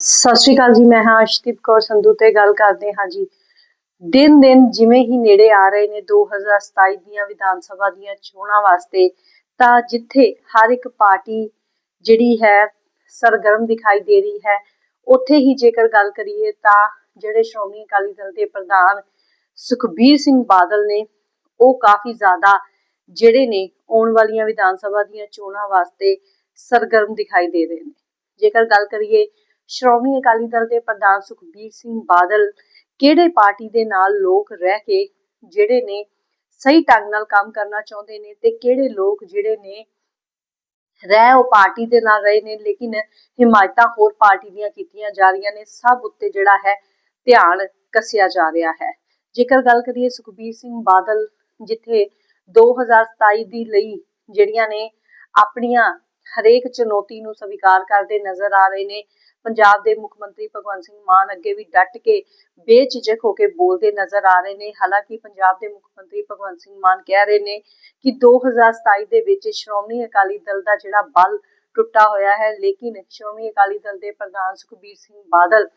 ਸਤਿ ਸ਼੍ਰੀ ਅਕਾਲ ਜੀ, ਮੈਂ ਹਾਂ ਅਸ਼ਦੀਪ ਕੌਰ ਸੰਧੂ ਤੇ ਗੱਲ ਕਰਦੇ ਹਾਂ ਜੀ। ਦਿਨ ਦਿਨ ਜਿਵੇਂ ਹੀ ਨੇੜੇ ਆ ਰਹੇ ਨੇ 2027 ਦੀਆਂ ਵਿਧਾਨ ਸਭਾ ਦੀਆਂ ਚੋਣਾਂ ਵਾਸਤੇ, ਤਾਂ ਜਿੱਥੇ ਹਰ ਇੱਕ ਪਾਰਟੀ ਜਿਹੜੀ ਹੈ ਸਰਗਰਮ ਦਿਖਾਈ ਦੇ ਰਹੀ ਹੈ, ਉੱਥੇ ਹੀ ਜੇਕਰ ਗੱਲ ਕਰੀਏ ਤਾਂ ਜਿਹੜੇ ਸ਼੍ਰੋਮਣੀ ਅਕਾਲੀ ਦਲ ਦੇ ਪ੍ਰਧਾਨ ਸੁਖਬੀਰ ਸਿੰਘ ਬਾਦਲ ਨੇ, ਉਹ ਕਾਫੀ ਜ਼ਿਆਦਾ ਜਿਹੜੇ ਨੇ ਆਉਣ ਵਾਲੀਆਂ ਵਿਧਾਨ ਸਭਾ ਦੀਆਂ ਚੋਣਾਂ ਵਾਸਤੇ ਸਰਗਰਮ ਦਿਖਾਈ ਦੇ ਰਹੇ ਨੇ। ਜੇਕਰ ਗੱਲ ਕਰੀਏ ਸ਼੍ਰੋਮਣੀ ਅਕਾਲੀ ਦਲ ਦੇ ਪ੍ਰਧਾਨ ਸੁਖਬੀਰ ਸਿੰਘ ਬਾਦਲ ਕਿਹੜੇ ਪਾਰਟੀ ਦੇ ਨਾਲ ਲੋਕ ਰਹਿ ਕੇ ਜਿਹੜੇ ਨੇ ਸਹੀ ਢੰਗ ਨਾਲ ਕੰਮ ਕਰਨਾ ਚਾਹੁੰਦੇ ਨੇ ਤੇ ਕਿਹੜੇ ਲੋਕ ਜਿਹੜੇ ਨੇ ਰਹਿ ਉਹ ਪਾਰਟੀ ਦੇ ਨਾਲ ਰਹੇ ਨੇ, ਲੇਕਿਨ ਹਿਮਾਇਤਾਂ ਹੋਰ ਪਾਰਟੀ ਦੀਆਂ ਕੀਤੀਆਂ ਜਾ ਰਹੀਆਂ ਨੇ, ਸਭ ਉੱਤੇ ਜਿਹੜਾ ਹੈ ਧਿਆਨ ਕੱਸਿਆ ਜਾ ਰਿਹਾ ਹੈ। ਜੇਕਰ ਗੱਲ ਕਰੀਏ ਸੁਖਬੀਰ ਸਿੰਘ ਬਾਦਲ, ਜਿੱਥੇ 2027 ਦੀ ਲਈ ਜਿਹੜੀਆਂ ਨੇ ਆਪਣੀਆਂ ਹਰੇਕ ਚੁਣੌਤੀ ਨੂੰ ਸਵੀਕਾਰ ਕਰਦੇ ਨਜ਼ਰ ਆ ਰਹੇ ਨੇ ਪੰਜਾਬ ਦੇ ਮੁੱਖ ਮੰਤਰੀ ਭਗਵੰਤ ਸਿੰਘ ਮਾਨ ਅੱਗੇ ਵੀ ਡਟ ਕੇ ਬੇਝਿਜਕ ਹੋ ਕੇ ਬੋਲਦੇ ਨਜ਼ਰ ਆ ਰਹੇ ਨੇ। ਹਾਲਾਂਕਿ ਪੰਜਾਬ ਦੇ ਮੁੱਖ ਮੰਤਰੀ ਭਗਵੰਤ ਸਿੰਘ ਮਾਨ ਕਹਿ ਰਹੇ ਨੇ ਕਿ 2027 ਦੇ ਵਿੱਚ ਸ਼੍ਰੋਮਣੀ ਅਕਾਲੀ ਦਲ ਦਾ ਜਿਹੜਾ ਬਲ ਟੁੱਟਾ ਹੋਇਆ ਹੈ, ਲੇਕਿਨ ਸ਼੍ਰੋਮਣੀ ਅਕਾਲੀ ਦਲ ਦੇ ਪ੍ਰਧਾਨ ਸੁਖਬੀਰ ਸਿੰਘ ਬਾਦਲ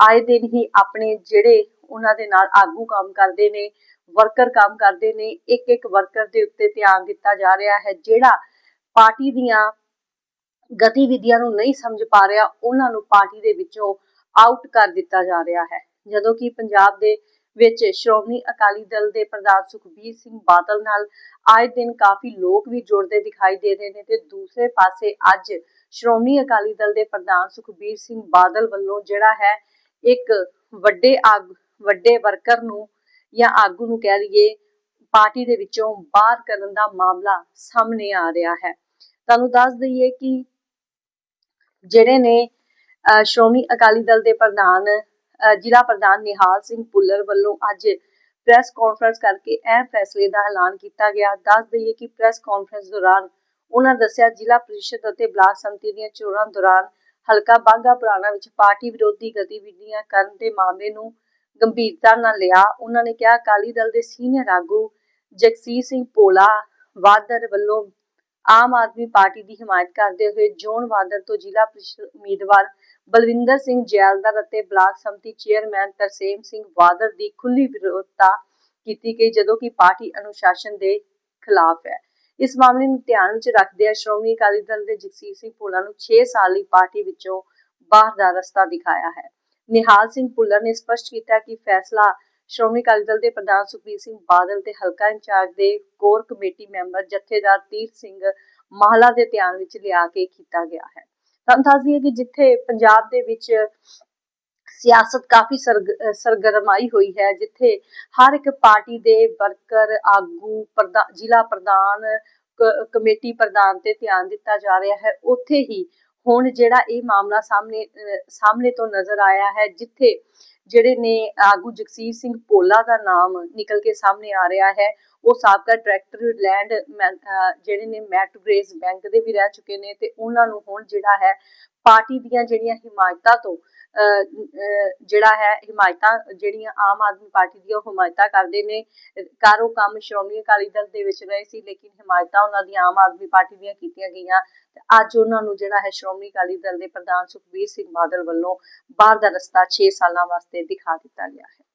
ਆਏ ਦਿਨ ਹੀ ਆਪਣੇ ਜਿਹੜੇ ਉਹਨਾਂ ਦੇ ਨਾਲ ਆਗੂ ਕੰਮ ਕਰਦੇ ਨੇ, ਵਰਕਰ ਕੰਮ ਕਰਦੇ ਨੇ ਇੱਕ ਇੱਕ ਵਰਕਰ ਦੇ ਉੱਤੇ ਧਿਆਨ ਦਿੱਤਾ ਜਾ ਰਿਹਾ ਹੈ, ਜਿਹੜਾ ਪਾਰਟੀ ਦੀਆਂ ਗਤੀਵਿਧੀਆਂ ਨੂੰ ਨਹੀਂ ਸਮਝ ਪਾ ਰਿਹਾ, ਉਹਨਾਂ ਨੂੰ ਪਾਰਟੀ ਦੇ ਵਿੱਚੋਂ ਆਊਟ ਕਰ ਦਿੱਤਾ ਜਾ ਰਿਹਾ ਹੈ। ਜਦੋਂ ਕਿ ਪੰਜਾਬ ਦੇ ਵਿੱਚ ਸ਼੍ਰੋਮਣੀ ਅਕਾਲੀ ਦਲ ਦੇ ਪ੍ਰਧਾਨ ਸੁਖਬੀਰ ਸਿੰਘ ਬਾਦਲ ਨਾਲ ਆਏ ਦਿਨ ਕਾਫੀ ਲੋਕ ਵੀ ਜੁੜਦੇ ਦਿਖਾਈ ਦੇ ਰਹੇ ਨੇ ਤੇ ਦੂਸਰੇ ਪਾਸੇ ਅੱਜ ਸ਼੍ਰੋਮਣੀ ਅਕਾਲੀ ਦਲ ਦੇ ਪ੍ਰਧਾਨ ਸੁਖਬੀਰ ਸਿੰਘ ਬਾਦਲ ਵੱਲੋਂ ਜਿਹੜਾ ਹੈ ਇੱਕ ਵੱਡੇ ਆਗ, ਵੱਡੇ ਵਰਕਰ ਨੂੰ ਜਾਂ ਆਗੂ ਨੂੰ ਕਹਿ ਲਈਏ, ਪਾਰਟੀ ਦੇ ਵਿੱਚੋਂ ਬਾਹਰ ਕਰਨ ਦਾ ਮਾਮਲਾ ਸਾਹਮਣੇ ਆ ਰਿਹਾ ਹੈ। ਤੁਹਾਨੂੰ ਦੱਸ ਦਈਏ ਕਿ ਜਿਹੜੇ ਨੇ ਸ਼੍ਰੋਮਣੀ ਅਕਾਲੀ ਦਲ ਦੇ ਪ੍ਰਧਾਨ ਜ਼ਿਲ੍ਹਾ ਪ੍ਰਧਾਨ ਨਿਹਾਲ ਸਿੰਘ ਪੁੱਲਰ ਵੱਲੋਂ ਅੱਜ ਪ੍ਰੈਸ ਕਾਨਫਰੰਸ ਕਰਕੇ ਇਹ ਫੈਸਲੇ ਦਾ ਐਲਾਨ ਕੀਤਾ ਗਿਆ। ਦੱਸ ਦਈਏ ਕਿ ਪ੍ਰੈਸ ਕਾਨਫਰੰਸ ਦੌਰਾਨ ਉਹਨਾਂ ਦੱਸਿਆ, ਜ਼ਿਲ੍ਹਾ ਪ੍ਰੀਸ਼ਦ ਅਤੇ ਬਲਾਕ ਸੰਮਤੀ ਦੀਆਂ ਚੋਣਾਂ ਦੌਰਾਨ ਹਲਕਾ ਬਾਗਾ ਪੁਰਾਣਾ ਵਿੱਚ ਪਾਰਟੀ ਵਿਰੋਧੀ ਗਤੀਵਿਧੀਆਂ ਕਰਨ ਦੇ ਮਾਮਲੇ ਨੂੰ ਗੰਭੀਰਤਾ ਨਾਲ ਲਿਆ। ਉਹਨਾਂ ਨੇ ਕਿਹਾ, ਅਕਾਲੀ ਦਲ ਦੇ ਸੀਨੀਅਰ ਆਗੂ ਜਗਸੀਰ ਸਿੰਘ ਪੋਲਾ ਵਾਦਰ ਵੱਲੋਂ ਆਮ ਆਦਮੀ ਪਾਰਟੀ ਦੀ ਹਮਾਇਤ ਕਰਦੇ ਹੋਏ ਜੋਨ ਵਾਦਰ ਤੋਂ ਜ਼ਿਲ੍ਹਾ ਪ੍ਰੀਸ਼ਦ ਉਮੀਦਵਾਰ ਬਲਵਿੰਦਰ ਸਿੰਘ ਜੈਲਦਾਰ ਅਤੇ ਬਲਾਕ ਸੰਮਤੀ ਚੇਅਰਮੈਨ ਤਰਸੇਮ ਸਿੰਘ ਵਾਦਰ ਦੀ ਖੁੱਲੀ ਵਿਰੋਧਤਾ ਕੀਤੀ ਗਈ, ਜਦੋਂ ਕਿ ਪਾਰਟੀ ਅਨੁਸ਼ਾਸਨ ਦੇ ਖਿਲਾਫ ਹੈ। ਇਸ ਮਾਮਲੇ ਨੂੰ ਧਿਆਨ ਵਿੱਚ ਰੱਖਦੇ ਹੋਏ ਸ਼੍ਰੋਮਣੀ ਅਕਾਲੀ ਦਲ ਦੇ ਜਗਸੀਰ ਸਿੰਘ ਭੁੱਲਰ ਨੂੰ 6 ਸਾਲ ਲਈ ਪਾਰਟੀ ਵਿੱਚੋਂ ਬਾਹਰ ਦਾ ਰਸਤਾ ਦਿਖਾਇਆ ਹੈ। ਨਿਹਾਲ ਸਿੰਘ ਭੁੱਲਰ ਨੇ ਸਪਸ਼ਟ ਕੀਤਾ ਕਿ ਫੈਸਲਾ ਸ਼੍ਰੋਮਣੀ ਅਕਾਲੀ ਦਲ ਦੇ ਪ੍ਰਧਾਨ ਸੁਖਬੀਰ ਸਿੰਘ ਬਾਦਲ ਤੇ ਹਲਕਾ ਇੰਚਾਰਜ ਦੇ ਕੋਰ ਕਮੇਟੀ ਮੈਂਬਰ ਜਥੇਦਾਰ ਤੀਰ ਸਿੰਘ ਮਹਲਾ ਦੇ ਧਿਆਨ ਵਿੱਚ ਲਿਆ ਕੇ ਕੀਤਾ ਗਿਆ ਹੈ। ਤਾਂ ਦੱਸ ਦਈਏ ਕਿ ਜਿੱਥੇ ਪੰਜਾਬ ਦੇ ਵਿੱਚ ਸਿਆਸਤ ਕਾਫੀ ਸਰਗਰਮਾਈ ਹੋਈ ਹੈ, ਜਿੱਥੇ ਹਰ ਇੱਕ ਪਾਰਟੀ ਦੇ ਵਰਕਰ, ਆਗੂ ਜ਼ਿਲ੍ਹਾ ਪ੍ਰਧਾਨ ਕਮੇਟੀ ਪ੍ਰਧਾਨ ਤੇ ਧਿਆਨ ਦਿੱਤਾ ਜਾ ਰਿਹਾ ਹੈ। ਉੱਥੇ ਹੀ ਹੁਣ ਜਿਹੜਾ ਇਹ ਮਾਮਲਾ ਸਾਹਮਣੇ ਸਾਹਮਣੇ ਤੋਂ ਨਜ਼ਰ ਆਇਆ ਹੈ, ਜਿੱਥੇ ਜਿਹੜੇ ਨੇ ਆਗੂ ਜਗਸੀਰ ਸਿੰਘ ਪੋਲਾ ਦਾ ਨਾਮ ਨਿਕਲ ਕੇ ਸਾਹਮਣੇ ਆ ਰਿਹਾ ਹੈ, ਉਹ ਸਾਬਕਾ ਡਾਇਰੈਕਟਰ ਲੈਂਡ ਜਿਹੜੇ ਨੇ ਮੈਟਗ੍ਰੇਸ ਬੈਂਕ ਦੇ ਵੀ ਰਹਿ ਚੁੱਕੇ ਨੇ ਤੇ ਉਹਨਾਂ ਨੂੰ ਹੁਣ ਜਿਹੜਾ ਹੈ ਪਾਰਟੀ ਦੀਆਂ ਜਿਹੜੀਆਂ ਹਿਮਾਇਤਾਂ ਤੋਂ ਜਿਹੜਾ ਹੈ, ਹਿਮਾਇਤਾਂ ਜਿਹੜੀਆਂ ਆਮ ਆਦਮੀ ਪਾਰਟੀ ਦੀਆਂ ਉਹ ਕਰਦੇ ਨੇ। ਕਾਰੋ ਕੰਮ ਸ਼੍ਰੋਮਣੀ ਅਕਾਲੀ ਦਲ ਦੇ ਵਿੱਚ ਰਹੇ ਸੀ, ਲੇਕਿਨ ਹਿਮਾਇਤਾਂ ਉਹਨਾਂ ਦੀਆਂ ਆਮ ਆਦਮੀ ਪਾਰਟੀ ਦੀਆਂ ਕੀਤੀਆਂ ਗਈਆਂ। ਤੇ ਅੱਜ ਉਹਨਾਂ ਨੂੰ ਜਿਹੜਾ ਹੈ ਸ਼੍ਰੋਮਣੀ ਅਕਾਲੀ ਦਲ ਦੇ ਪ੍ਰਧਾਨ ਸੁਖਬੀਰ ਸਿੰਘ ਬਾਦਲ ਵੱਲੋਂ ਬਾਹਰ ਦਾ ਰਸਤਾ 6 ਸਾਲਾਂ ਵਾਸਤੇ ਦਿਖਾ ਦਿੱਤਾ ਗਿਆ ਹੈ।